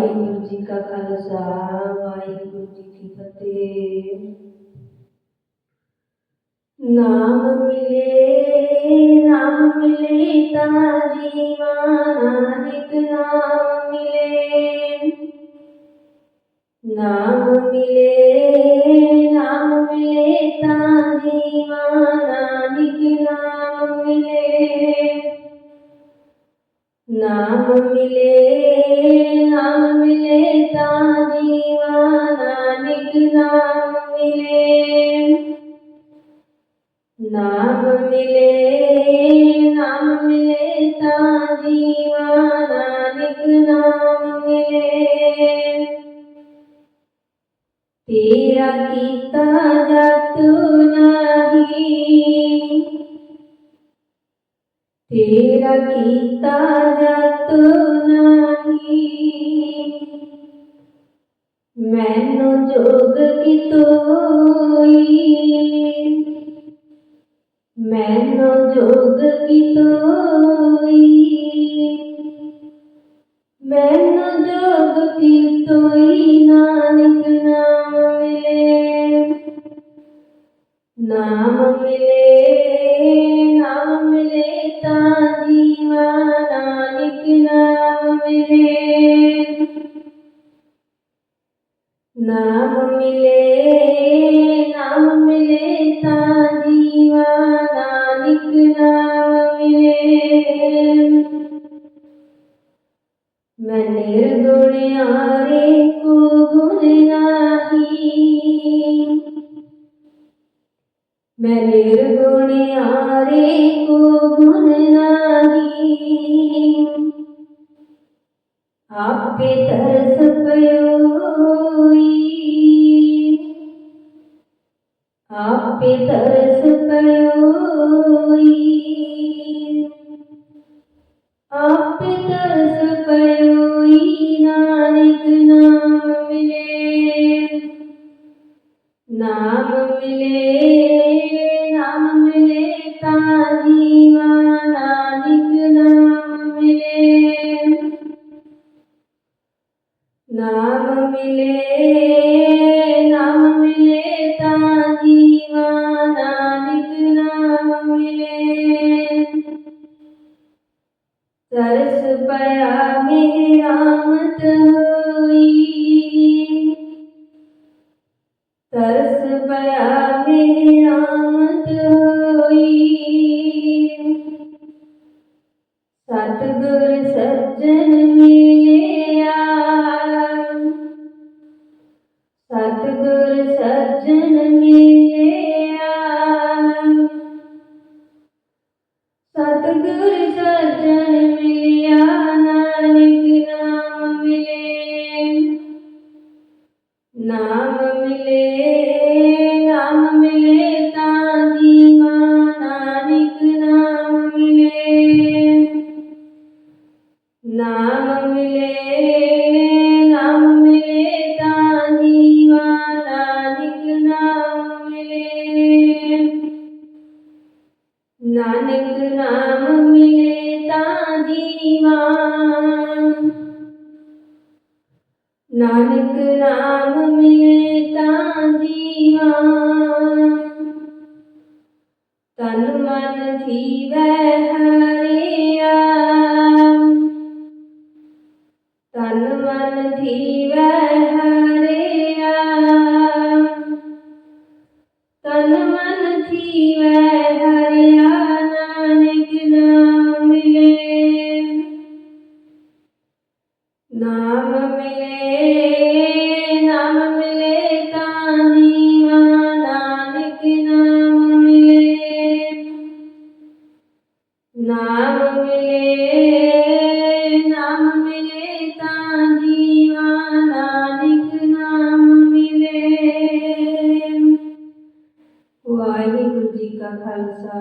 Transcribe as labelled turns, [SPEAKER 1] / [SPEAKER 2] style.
[SPEAKER 1] ਵਾਹਿਗੁਰੂ ਜੀ ਕਾ ਖਾਲਸਾ, ਵਾਹਿਗੁਰੂ ਜੀ ਕੀ ਫਤਿਹ। ਨਾਮ ਮਿਲੇ ਨਾਮ ਮਿਲੇ ਤਾਂ ਜੀਵਾ ਨਾਨਕ ਨਾਮ ਮਿਲੇ। ਨਾਮ ਮਿਲੇ ਨਾਮ ਮਿਲੇ ਤਾਂ ਜੀਵਾ ਨਾਨਕ ਨਾਮ ਮਿਲੇ। ਨਾਮ ਮਿਲੇ ਨਾਮ ਮਿਲੇ ਤਾਂ ਜੀਵਾ ਨਾਨਕ ਨਾਮ ਮਿਲੇ ਨਾਮ ਮਿਲੇ ਨਾਮ ਮਿਲੇ ਤਾਂ ਜੀਵਾ ਨਾਨਕ ਨਾਮ ਮਿਲੇ ਤੇਰਾ ਕੀਤਾ ਜਾਤੂ ਨਹੀਂ ਤੇਰਾ ਕੀਤਾ ਜਾਤੂ ਨਹੀਂ। ਮੈਨੂੰ ਜੋਗ ਕੀ ਤੋਈ ਮੈਨੂੰ ਜੋਗ ਕੀ ਤੋਈ ਮੈਨੂੰ ਜੋਗ ਕੀ ਤੋਈ ਨਾਨਕ ਨਾਮ ਮਿਲੇ। ਨਾਮ ਮਿਲੇ। ਨਾਮ ਮਿਲੇ ਨਾਮ ਮਿਲੇ ਨਾਮ ਮਿਲੇ ਤਾਂ ਜੀਵਾ ਨਾਨਕ ਨਾਮ ਮਿਲੇ ਮੈਂ ਨਿਰਗੁਣਿਆਰੇ ਕੋ ਗੁਣ ਨਾਹੀ ਮੈਂ ਨਿਰਗੁਣਿਆਰੇ ਕੋ ਆਪੇ ਤਰਸ ਪਇਓਈ ਆਪੇ ਤਰਸ ਪਇਓਈ ਆਪੇ ਤਰਸ ਪਇਓਈ ਨਾਨਕ ਨਾਮ ਮਿਲੇ। ਨਾਮ ਮਿਲੇ ਨਾਮ ਮਿਲੇ ਨਾਮ ਮਿਲੇ ਤਾਂ ਜੀਵਾ, ਨਾਨਕ ਨਾਮ ਮਿਲੇ। ਤਰਸ ਪਿਆ ਮੇਰੀ ਹੋਈ ਤਰਸ ਪਿਆ ਮੇਰੀ ਰਾਮਤ ਹੋਈ ਸਤਿਗੁਰ ਸੱਜਣ ਮਿਲਿਆ ਤਨ ਮਨ ਥੀਵੈ ਹਰਿਆ। ਤਨ ਮਨ ਥੀਵੈ ਹਰਿਆ। ਤਨ ਮਨ ਥੀਵੈ ਹਰਿਆ। ਨਾਮ ਮਿਲੇ ਨਾਮ ਮਿਲੇ ਤਾਂ ਜੀਵਾ ਨਾਨਕ ਨਾਮ ਮਿਲੇ। ਵਾਹਿਗੁਰੂ ਜੀ ਕਾ ਖਾਲਸਾ